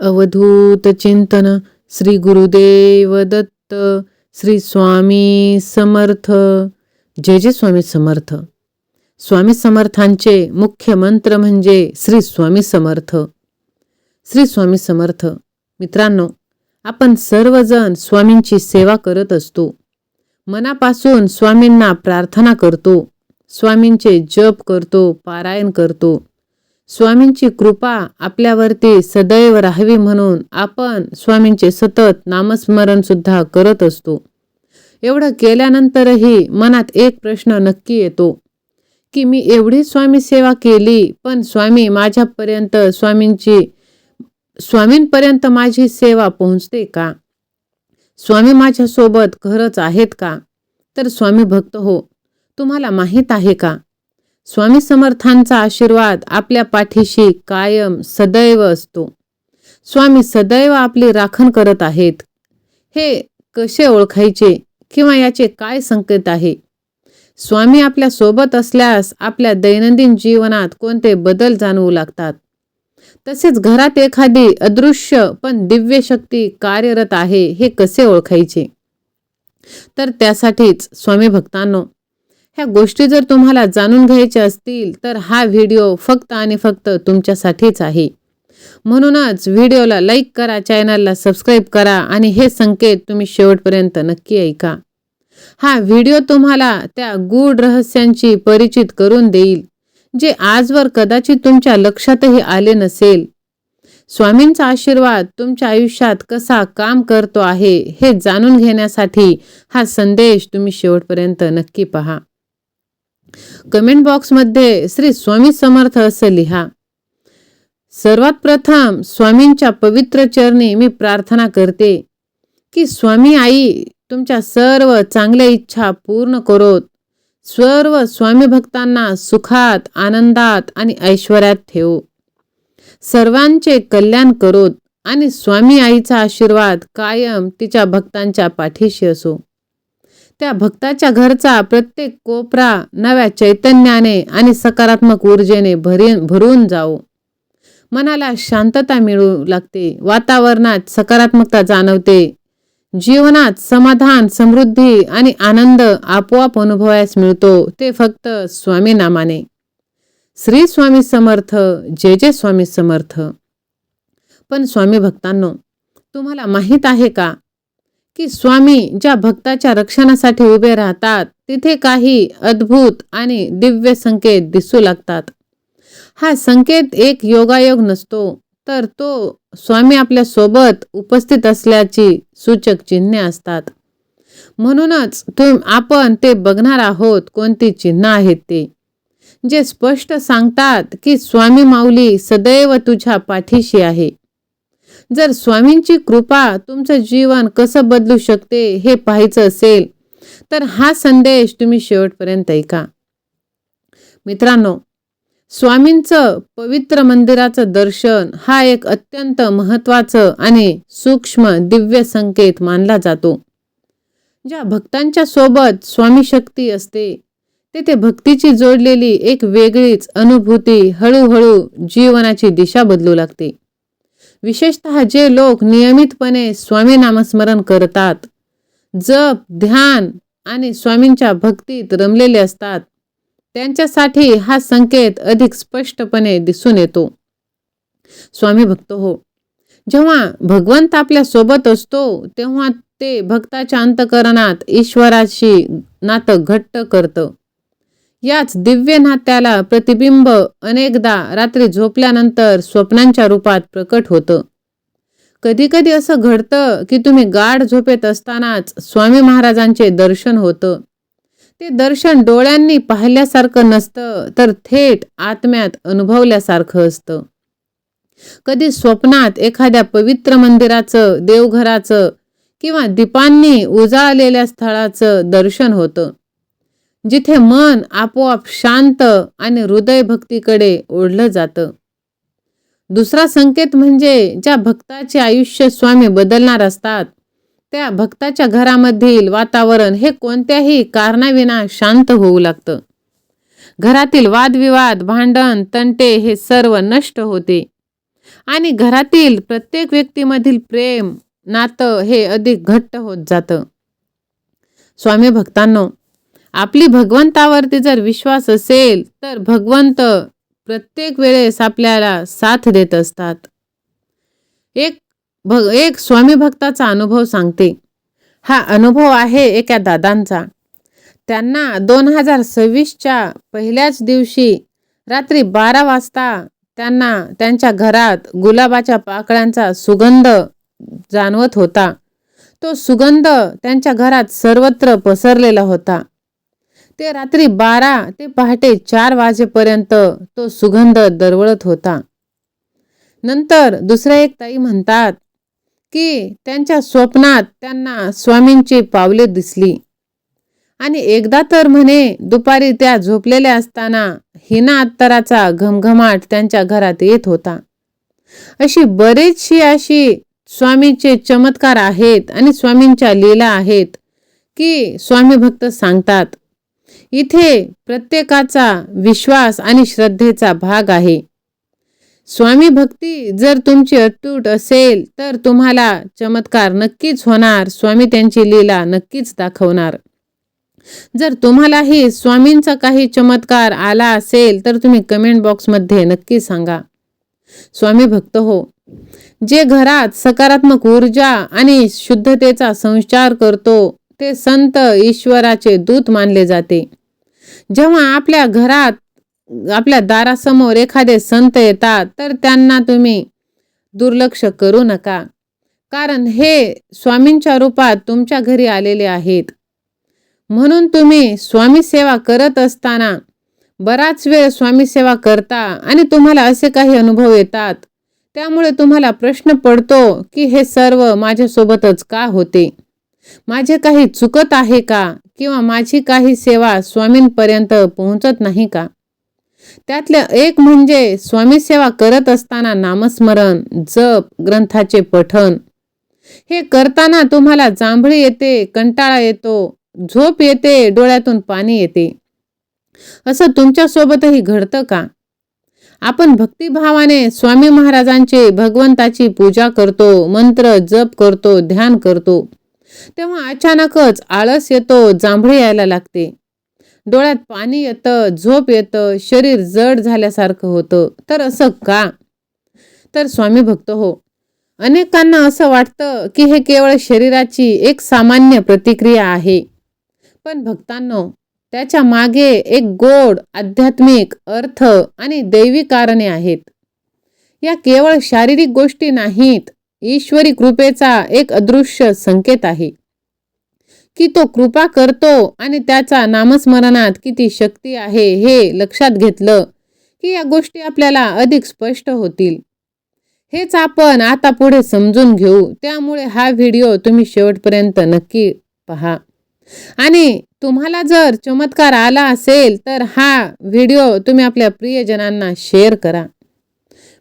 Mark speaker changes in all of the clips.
Speaker 1: अवधूत चिंतन श्री गुरुदेव दत्त श्री स्वामी समर्थ. जय जय स्वामी समर्थ. स्वामी समर्थांचे मुख्य मंत्र म्हणजे श्री स्वामी समर्थ. श्री स्वामी समर्थ. मित्रांनो आपण सर्वजण स्वामींची सेवा करत असतो. मनापासून स्वामींना प्रार्थना करतो. स्वामींचे जप करतो पारायण करतो. स्वामींची कृपा आपल्यावरती सदैव राहावी म्हणून आपण स्वामींचे सतत नामस्मरण सुद्धा करत असतो. एवढं केल्यानंतरही मनात एक प्रश्न नक्की येतो की मी एवढी स्वामी सेवा केली पण स्वामी माझ्यापर्यंत स्वामींची स्वामींपर्यंत माझी सेवा पोहोचते का? स्वामी माझ्यासोबत खरंच आहेत का? तर स्वामी भक्त हो तुम्हाला माहीत आहे का? स्वामी समर्थांचा आशीर्वाद आपल्या पाठीशी कायम सदैव असतो. स्वामी सदैव आपली राखण करत आहेत. हे कसे ओळखायचे किंवा याचे काय संकेत आहे? स्वामी आपल्यासोबत असल्यास आपल्या दैनंदिन जीवनात कोणते बदल जाणवू लागतात? तसेच घरात एखादी अदृश्य पण दिव्य शक्ती कार्यरत आहे हे कसे ओळखायचे? तर त्यासाठीच स्वामी भक्तांनो ह्या गोष्टी जर तुम्हाला जाणून घ्यायच्या असतील तर हा व्हिडिओ फक्त आणि फक्त तुमच्यासाठीच आहे. म्हणूनच व्हिडिओला लाईक करा चॅनलला सबस्क्राईब करा आणि हे संकेत तुम्ही शेवटपर्यंत नक्की ऐका. हा व्हिडिओ तुम्हाला त्या गूढ रहस्यांची परिचित करून देईल जे आजवर कदाचित तुमच्या लक्षातही आले नसेल. स्वामींचा आशीर्वाद तुमच्या आयुष्यात कसा काम करतो आहे हे जाणून घेण्यासाठी हा संदेश तुम्ही शेवटपर्यंत नक्की पहा. कमेंट बॉक्समध्ये श्री स्वामी समर्थ असं लिहा. सर्वात प्रथम स्वामींच्या पवित्र चरणी मी प्रार्थना करते की स्वामी आई तुमच्या सर्व चांगल्या इच्छा पूर्ण करोत. सर्व स्वामी भक्तांना सुखात आनंदात आणि ऐश्वर्यात ठेवो. सर्वांचे कल्याण करोत आणि स्वामी आईचा आशीर्वाद कायम तिच्या भक्तांच्या पाठीशी असो. त्या भक्ताच्या घरचा प्रत्येक कोपरा नव्या चैतन्याने आणि सकारात्मक ऊर्जेने भरी भरून जाओ मनाला शांतता मिळू लागते वातावरणात सकारात्मकता जाणवते. जीवनात समाधान समृद्धी आणि आनंद आपोआप अनुभवायस मिळतो ते फक्त स्वामी नामाने. श्री स्वामी समर्थ जे जे स्वामी समर्थ. पण स्वामी भक्तांनो तुम्हाला माहीत आहे का? की स्वामी ज्या भक्ताच्या रक्षणासाठी उभे राहतात तिथे काही अद्भुत आणि दिव्य संकेत दिसू लागतात. हा संकेत एक योगायोग नसतो तर तो स्वामी आपल्यासोबत उपस्थित असल्याची सूचक चिन्हे असतात. म्हणूनच तुम आपण ते बघणार आहोत कोणती चिन्ह आहेत ते. जे स्पष्ट सांगतात की स्वामी माऊली सदैव तुझ्या पाठीशी आहे. जर स्वामींची कृपा तुमचं जीवन कसं बदलू शकते हे पाहायचं असेल तर हा संदेश तुम्ही शेवटपर्यंत ऐका. मित्रांनो स्वामींचं पवित्र मंदिराचं दर्शन हा एक अत्यंत महत्त्वाचं आणि सूक्ष्म दिव्य संकेत मानला जातो. ज्या भक्तांच्या सोबत स्वामी शक्ती असते तेथे भक्तीची जोडलेली एक वेगळीच अनुभूती हळूहळू जीवनाची दिशा बदलू लागते. विशेषतः जे लोक नियमितपणे स्वामी नामस्मरण करतात जप ध्यान आणि स्वामींच्या भक्तीत रमलेले असतात त्यांच्यासाठी हा संकेत अधिक स्पष्टपणे दिसून येतो. स्वामी भक्त हो जेव्हा भगवंत आपल्यासोबत असतो तेव्हा ते भक्ताच्या अंतकरणात ईश्वराशी नातं घट्ट करतं. याच दिव्य नात्याला प्रतिबिंब अनेकदा रात्री झोपल्यानंतर स्वप्नांच्या रूपात प्रकट होतं. कधीकधी असं घडतं की तुम्ही गाढ झोपेत असतानाच स्वामी महाराजांचे दर्शन होतं. ते दर्शन डोळ्यांनी पाहिल्यासारखं नसतं तर थेट आत्म्यात अनुभवल्यासारखं असतं. कधी स्वप्नात एखाद्या पवित्र मंदिराचं देवघराचं किंवा दीपांनी उजाळलेल्या स्थळाचं दर्शन होतं. जिथे मन आपोआप शांत आणि हृदय भक्तीकडे ओढलं जातं. दुसरा संकेत म्हणजे ज्या भक्ताचे आयुष्य स्वामी बदलणार असतात त्या भक्ताच्या घरामधील वातावरण हे कोणत्याही कारणाविना शांत होऊ लागतं. घरातील वादविवाद भांडण तंटे हे सर्व नष्ट होते. आणि घरातील प्रत्येक व्यक्तीमधील प्रेम नातं हे अधिक घट्ट होत जातं. स्वामी भक्तांनो आपली भगवंतावरती जर विश्वास असेल तर भगवंत प्रत्येक वेळेस आपल्याला साथ देत असतात. एक भग एक स्वामी भक्ताचा अनुभव सांगते. हा अनुभव आहे एका दादांचा. त्यांना दोन हजार सव्वीसच्या पहिल्याच दिवशी रात्री बारा वाजता त्यांना त्यांच्या घरात गुलाबाच्या पाकळ्यांचा सुगंध जाणवत होता. तो सुगंध त्यांच्या घरात सर्वत्र पसरलेला होता. ते रात्री बारा ते पहाटे चार वाजेपर्यंत तो सुगंध दरवळत होता. नंतर दुसऱ्या एक ताई म्हणतात की त्यांच्या स्वप्नात त्यांना स्वामींची पावले दिसली. आणि एकदा तर म्हणे दुपारी त्या झोपलेल्या असताना हिना अत्तराचा घमघमाट त्यांच्या घरात येत होता. अशी बरेचशी अशी स्वामीचे चमत्कार आहेत आणि स्वामींच्या लीला आहेत की स्वामी भक्त सांगतात. इथे प्रत्येकाचा विश्वास आणि श्रद्धेचा भाग आहे. स्वामी भक्ती जर तुमची अतूट असेल तर तुम्हाला चमत्कार नक्कीच होणार. स्वामी त्यांची लीला नक्कीच दाखवणार. जर तुम्हालाही स्वामींचा काही चमत्कार आला असेल तर तुम्ही कमेंट बॉक्समध्ये नक्की सांगा. स्वामी भक्त हो जे घरात सकारात्मक ऊर्जा आणि शुद्धतेचा संचार करतो ते संत ईश्वराचे दूत मानले जाते. जेव्हा आपल्या घरात आपल्या दारासमोर एखादे संत येतात तर त्यांना तुम्ही दुर्लक्ष करू नका. कारण हे स्वामींच्या रूपात तुमच्या घरी आलेले आहेत. म्हणून तुम्ही स्वामी सेवा करत असताना बराच वेळ स्वामी सेवा करता आणि तुम्हाला असे काही अनुभव येतात. त्यामुळे तुम्हाला प्रश्न पडतो की हे सर्व माझ्यासोबतच का होते? माझे काही चुकत आहे का? किंवा माझी काही सेवा स्वामींपर्यंत पोहोचत नाही का? त्यातलं एक म्हणजे स्वामी सेवा करत असताना नामस्मरण जप ग्रंथाचे पठण. हे करताना तुम्हाला जांभळी येते कंटाळा येतो झोप येते डोळ्यातून पाणी येते. असं तुमच्यासोबतही घडतं का? आपण भक्तिभावाने स्वामी महाराजांचे भगवंताची पूजा करतो मंत्र जप करतो ध्यान करतो. तेव्हा अचानकच आळस येतो जांभळे यायला लागते. डोळ्यात पाणी येतं झोप येतं शरीर जड झाल्यासारखं होतं. तर असं का? तर स्वामी भक्त हो. अनेकांना असं वाटतं की हे केवळ शरीराची एक सामान्य प्रतिक्रिया आहे. पण भक्तांनो त्याच्यामागे एक गोड आध्यात्मिक अर्थ आणि दैवी कारणे आहेत. या केवळ शारीरिक गोष्टी नाहीत ईश्वरी कृपेचा एक अदृश्य संकेत आहे. की तो कृपा करतो आणि त्याचा नामस्मरणात किती शक्ती आहे हे लक्षात घेतलं की या गोष्टी आपल्याला अधिक स्पष्ट होतील. हेच आपण आता पुढे समजून घेऊ. त्यामुळे हा व्हिडिओ तुम्ही शेवटपर्यंत नक्की पहा. आणि तुम्हाला जर चमत्कार आला असेल तर हा व्हिडिओ तुम्ही आपल्या प्रियजनांना शेअर करा.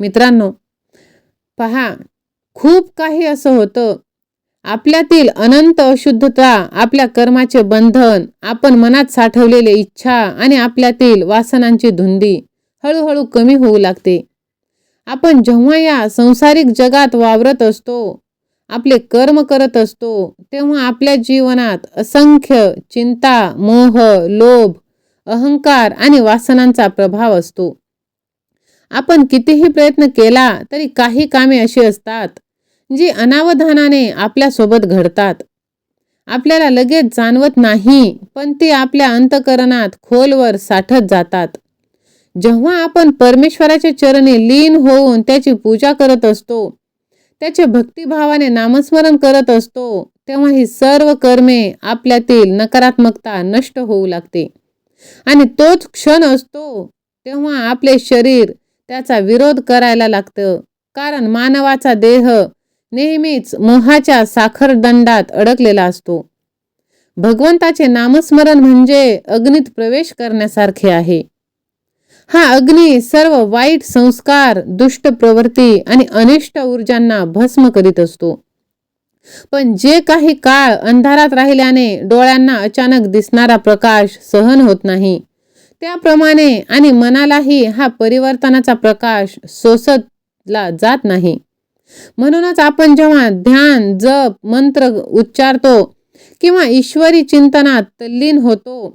Speaker 1: मित्रांनो पहा खूप काही असं होतं. आपल्यातील अनंत अशुद्धता आपल्या कर्माचे बंधन आपण मनात साठवलेले इच्छा आणि आपल्यातील वासनांची धुंदी हळूहळू कमी होऊ लागते. आपण जेव्हा या संसारिक जगात वावरत असतो आपले कर्म करत असतो तेव्हा आपल्या जीवनात असंख्य चिंता मोह लोभ अहंकार आणि वासनांचा प्रभाव असतो. आपण कितीही प्रयत्न केला तरी काही कामे अशी असतात जी अनावधानाने आपल्यासोबत घडतात. आपल्याला लगेच जाणवत नाही पण ती आपल्या अंतकरणात खोलवर साठत जातात. जेव्हा आपण परमेश्वराच्या चरणी लीन होऊन त्याची पूजा करत असतो त्याचे भक्तिभावाने नामस्मरण करत असतो तेव्हा ही सर्व कर्मे आपल्यातील नकारात्मकता नष्ट होऊ लागते. आणि तोच क्षण असतो तेव्हा आपले शरीर त्याचा विरोध करायला लागतं. कारण मानवाचा देह नेहमीच मोहाच्या साखरदंडात अडकलेला असतो. भगवंताचे नामस्मरण म्हणजे अग्नीत प्रवेश करण्यासारखे आहे. हा अग्नी सर्व वाईट संस्कार दुष्ट प्रवृत्ती आणि अनिष्ट ऊर्जांना भस्म करीत असतो. पण जे काही काळ अंधारात राहिल्याने डोळ्यांना अचानक दिसणारा प्रकाश सहन होत नाही. त्याप्रमाणे आणि मनालाही हा परिवर्तनाचा प्रकाश सोसतला जात नाही. म्हणूनच आपण जेव्हा ध्यान जप मंत्र उच्चारतो किंवा ईश्वरी चिंतनात तल्लीन होतो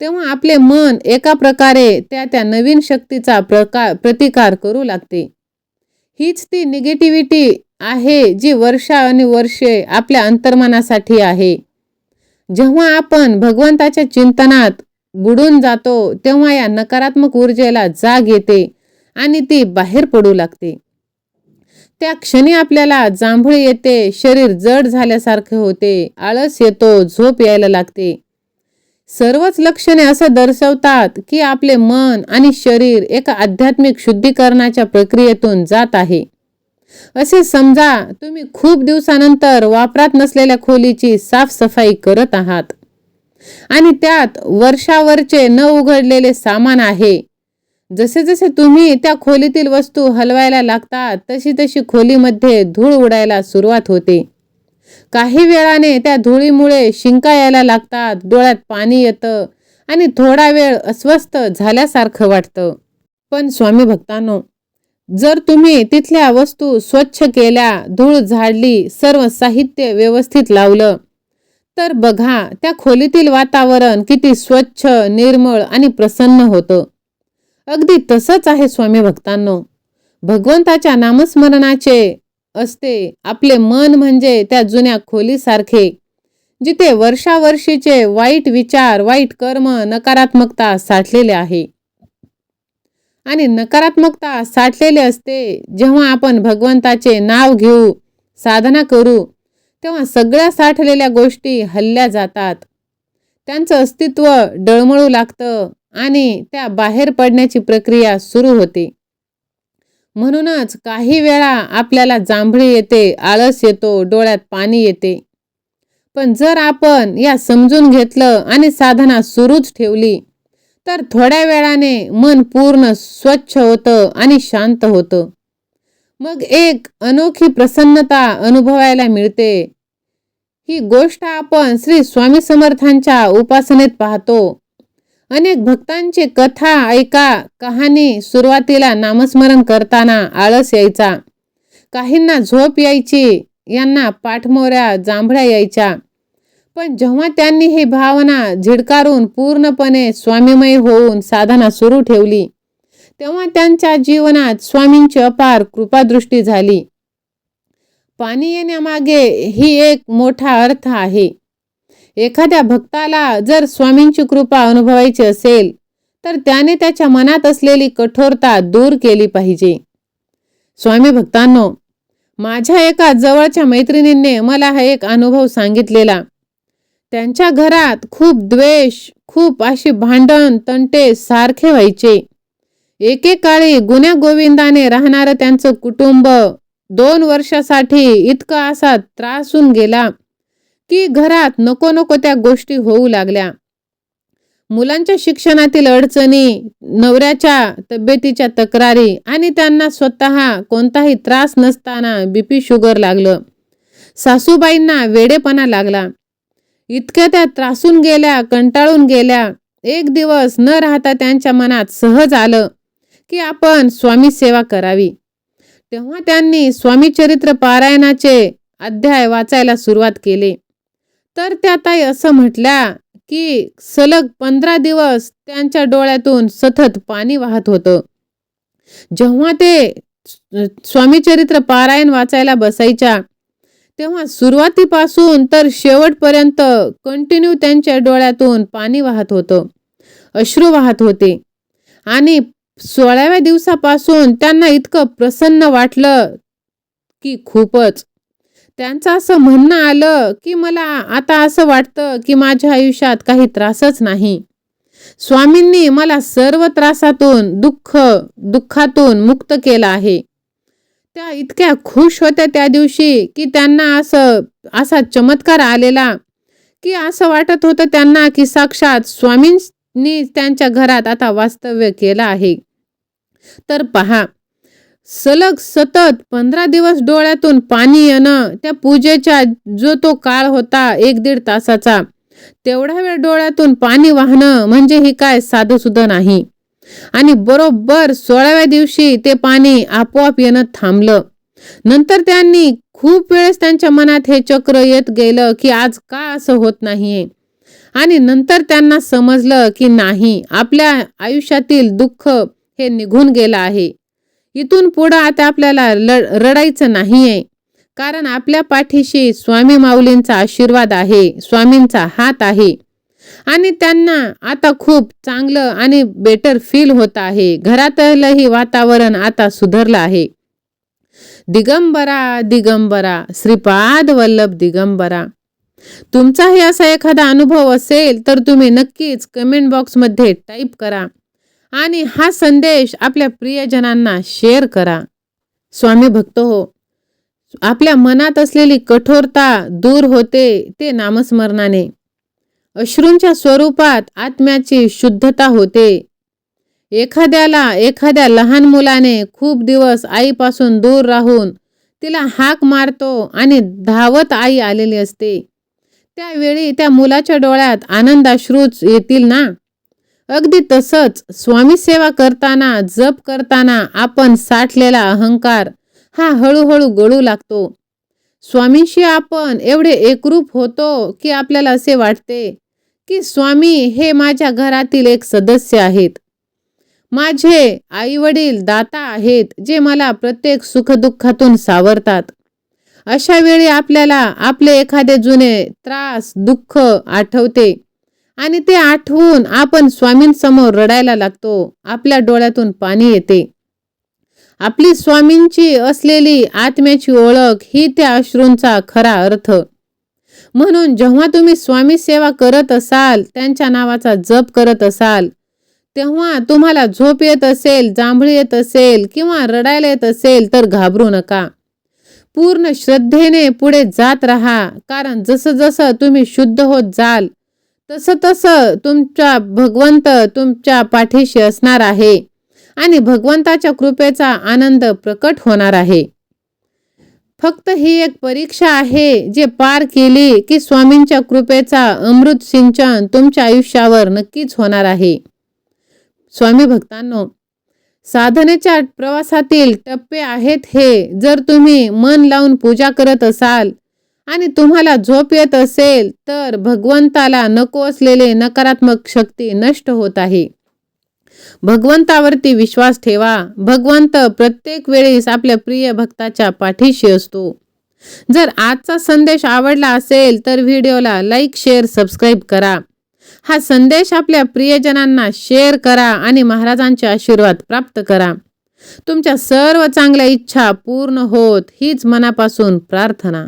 Speaker 1: तेव्हा आपले मन एका प्रकारे त्या त्या नवीन शक्तीचा प्रकार प्रतिकार करू लागते. हीच ती निगेटिव्हिटी आहे जी वर्षा आणि वर्षे आपल्या अंतर्मनासाठी आहे. जेव्हा आपण भगवंताच्या चिंतनात बुडून जातो तेव्हा या नकारात्मक ऊर्जेला जाग येते आणि ती बाहेर पडू लागते. त्या क्षणी आपल्याला जांभळी येते शरीर जड झाल्यासारखे होते आळस येतो झोप यायला लागते. सर्वच लक्षणे असं दर्शवतात की आपले मन आणि शरीर एका आध्यात्मिक शुद्धीकरणाच्या प्रक्रियेतून जात आहे. असे समजा तुम्ही खूप दिवसानंतर वापरात नसलेल्या खोलीची साफसफाई करत आहात. आणि त्यात वर्षावरचे न उघडलेले सामान आहे. जसे जसे तुम्ही त्या खोलीतील वस्तू हलवायला लागतात तशी तशी खोलीमध्ये धूळ उडायला सुरुवात होते. काही वेळाने त्या धुळीमुळे शिंका यायला लागतात डोळ्यात पाणी येतं आणि थोडा वेळ अस्वस्थ झाल्यासारखं वाटतं. पण स्वामी भक्तांनो जर तुम्ही तिथल्या वस्तू स्वच्छ केल्या धूळ झाडली सर्व साहित्य व्यवस्थित लावलं तर बघा त्या खोलीतील वातावरण किती स्वच्छ निर्मळ आणि प्रसन्न होतं. अगदी तसंच आहे स्वामी भक्तांनो. भगवंताच्या नामस्मरणाचे असते आपले मन म्हणजे त्या जुन्या खोलीसारखे जिथे वर्षावर्षीचे वाईट विचार वाईट कर्म नकारात्मकता साठलेले आहे. आणि नकारात्मकता साठलेले असते जेव्हा आपण भगवंताचे नाव घेऊ साधना करू तेव्हा सगळ्या साठलेल्या गोष्टी हल्ल्या जातात. त्यांचं अस्तित्व डळमळू लागतं आणि त्या बाहेर पडण्याची प्रक्रिया सुरू होते. म्हणूनच काही वेळा आपल्याला जांभळी येते आळस येतो डोळ्यात पाणी येते. पण जर आपण या समजून घेतलं आणि साधना सुरूच ठेवली तर थोड्या वेळाने मन पूर्ण स्वच्छ होतं आणि शांत होतं. मग एक अनोखी प्रसन्नता अनुभवायला मिळते. ही गोष्ट आपण श्री स्वामी समर्थांच्या उपासनेत पाहतो. अनेक भक्तांची कथा ऐका कहाणी सुरुवातीला नामस्मरण करताना आळस यायचा. काहींना झोप यायची यांना पाठमोऱ्या जांभळ्या यायच्या. पण जेव्हा त्यांनी ही भावना झिडकारून पूर्णपणे स्वामीमय होऊन साधना सुरू ठेवली तेव्हा त्यांच्या जीवनात स्वामींची अपार कृपादृष्टी झाली. पाणी येण्यामागे ही एक मोठा अर्थ आहे. एखाद्या भक्ताला जर स्वामींची कृपा अनुभवायची असेल तर त्याने त्याच्या मनात असलेली कठोरता दूर केली पाहिजे. स्वामी भक्तांनो माझ्या एका जवळच्या मैत्रिणींनी मला हा एक अनुभव सांगितलेला. त्यांच्या घरात खूप द्वेष खूप अशी भांडण तंटे सारखे व्हायचे. एकेकाळी गुन्ह्या गोविंदाने राहणारं त्यांचं कुटुंब दोन वर्षासाठी इतका असा त्रासून गेला की घरात नको नको त्या गोष्टी होऊ लागल्या. मुलांच्या शिक्षणातील अडचणी नवऱ्याच्या तब्येतीच्या तक्रारी आणि त्यांना स्वतः कोणताही त्रास नसताना बीपी शुगर लागलं. सासूबाईंना वेडेपणा लागला. इतक्या त्या त्रासून गेल्या कंटाळून गेल्या. एक दिवस न राहता त्यांच्या मनात सहज आलं. की आपण स्वामी सेवा करावी. तेव्हा त्यांनी स्वामीचरित्र पारायणाचे अध्याय वाचायला सुरुवात केली. तर त्या ताई असं म्हटल्या की सलग पंधरा दिवस त्यांच्या डोळ्यातून सतत पाणी वाहत होतं. जेव्हा ते स्वामीचरित्र पारायण वाचायला बसायच्या तेव्हा सुरुवातीपासून तर शेवटपर्यंत कंटिन्यू त्यांच्या डोळ्यातून पाणी वाहत होतं. अश्रू वाहत होते. आणि सोळाव्या दिवसापासून त्यांना इतकं प्रसन्न वाटलं की खूपच. त्यांचं असं म्हणणं आलं की मला आता असं वाटतं की माझ्या आयुष्यात काही त्रासच नाही. स्वामींनी मला सर्व त्रासातून दुःख दुःखातून मुक्त केलं आहे. त्या इतक्या खुश होत्या त्या दिवशी की त्यांना असं असा चमत्कार आलेला की असं वाटत होतं त्यांना की साक्षात स्वामींनी त्यांच्या घरात आता वास्तव्य केलं आहे. तर पहा सलग सतत पंधरा दिवस डोळ्यातून पाणी येणं त्या पूजेचा जो तो काळ होता एक दीड तासाचा तेवढा वेळ डोळ्यातून पाणी वाहणं म्हणजे ही काय साधं सुद्धा नाही. आणि बरोबर सोळाव्या दिवशी ते पाणी आपोआप येणं थांबलं. नंतर त्यांनी खूप वेळेस त्यांच्या मनात हे चक्र येत गेलं की आज का असं होत नाहीये. आणि नंतर त्यांना समजलं की नाही आपल्या आयुष्यातील दुःख हे निघून गेलं आहे. इथून पुढं आता आपल्याला लड रडायचं नाहीये. कारण आपल्या पाठीशी स्वामी माऊलींचा आशीर्वाद आहे स्वामींचा हात आहे. आणि त्यांना आता खूप चांगलं आणि बेटर फील होत आहे. घरातलंही वातावरण आता सुधारलं आहे. दिगंबरा दिगंबरा श्रीपाद वल्लभ दिगंबरा. तुमचाही असा एखादा अनुभव असेल तर तुम्ही नक्कीच कमेंट बॉक्समध्ये टाईप करा. आणि हा संदेश आपल्या प्रियजनांना शेअर करा. स्वामी भक्त हो आपल्या मनात असलेली कठोरता दूर होते ते नामस्मरणाने. अश्रूंच्या स्वरूपात आत्म्याची शुद्धता होते. एखाद्याला एखाद्या लहान मुलाने खूप दिवस आईपासून दूर राहून तिला हाक मारतो आणि धावत आई आलेली असते. त्यावेळी त्या मुलाच्या डोळ्यात आनंदाश्रूच येतील ना? अगदी तसंच स्वामी सेवा करताना जप करताना आपण साठलेला अहंकार हा हळूहळू गळू लागतो. स्वामींशी आपण एवढे एकरूप होतो की आपल्याला असे वाटते की स्वामी हे माझ्या घरातील एक सदस्य आहेत. माझे आईवडील दाता आहेत जे मला प्रत्येक सुखदुःखातून सावरतात. अशा वेळी आपल्याला आपले एखादे जुने त्रास दुःख आठवते. आणि ते आठवून आपण स्वामींसमोर रडायला लागतो. आपल्या डोळ्यातून पाणी येते. आपली स्वामींची असलेली आत्म्याची ओळख ही त्या अश्रूंचा खरा अर्थ. म्हणून जेव्हा तुम्ही स्वामी सेवा करत असाल त्यांच्या नावाचा जप करत असाल तेव्हा तुम्हाला झोप येत असेल जांभळी येत असेल किंवा रडायला येत असेल तर घाबरू नका. पूर्ण श्रद्धेने पुढे जात राहा. कारण जसं जसं तुम्ही शुद्ध होत जाल तसं तसं तुमच्या भगवंत तुमच्या पाठीशी असणार आहे आणि भगवंताच्या कृपेचा आनंद प्रकट होणार आहे. फक्त ही एक परीक्षा आहे जे पार केली की स्वामींच्या कृपेचा अमृत सिंचन तुमच्या आयुष्यावर नक्कीच होणार आहे. स्वामी भक्तांनो साधनेच्या प्रवासातील टप्पे आहेत हे. जर तुम्ही मन लावून पूजा करत असाल आणि तुम्हाला झोप येत असेल तर भगवंताला नको असलेले नकारात्मक शक्ती नष्ट होत आहे. भगवंतावरती विश्वास ठेवा. भगवंत प्रत्येक वेळेस आपल्या प्रिय भक्ताच्या पाठीशी असतो. जर आजचा संदेश आवडला असेल तर व्हिडिओला लाईक शेअर सबस्क्राईब करा. हा संदेश आपल्या प्रियजनांना शेअर करा आणि महाराजांचे आशीर्वाद प्राप्त करा. तुमच्या सर्व चांगल्या इच्छा पूर्ण होत हीच मनापासून प्रार्थना.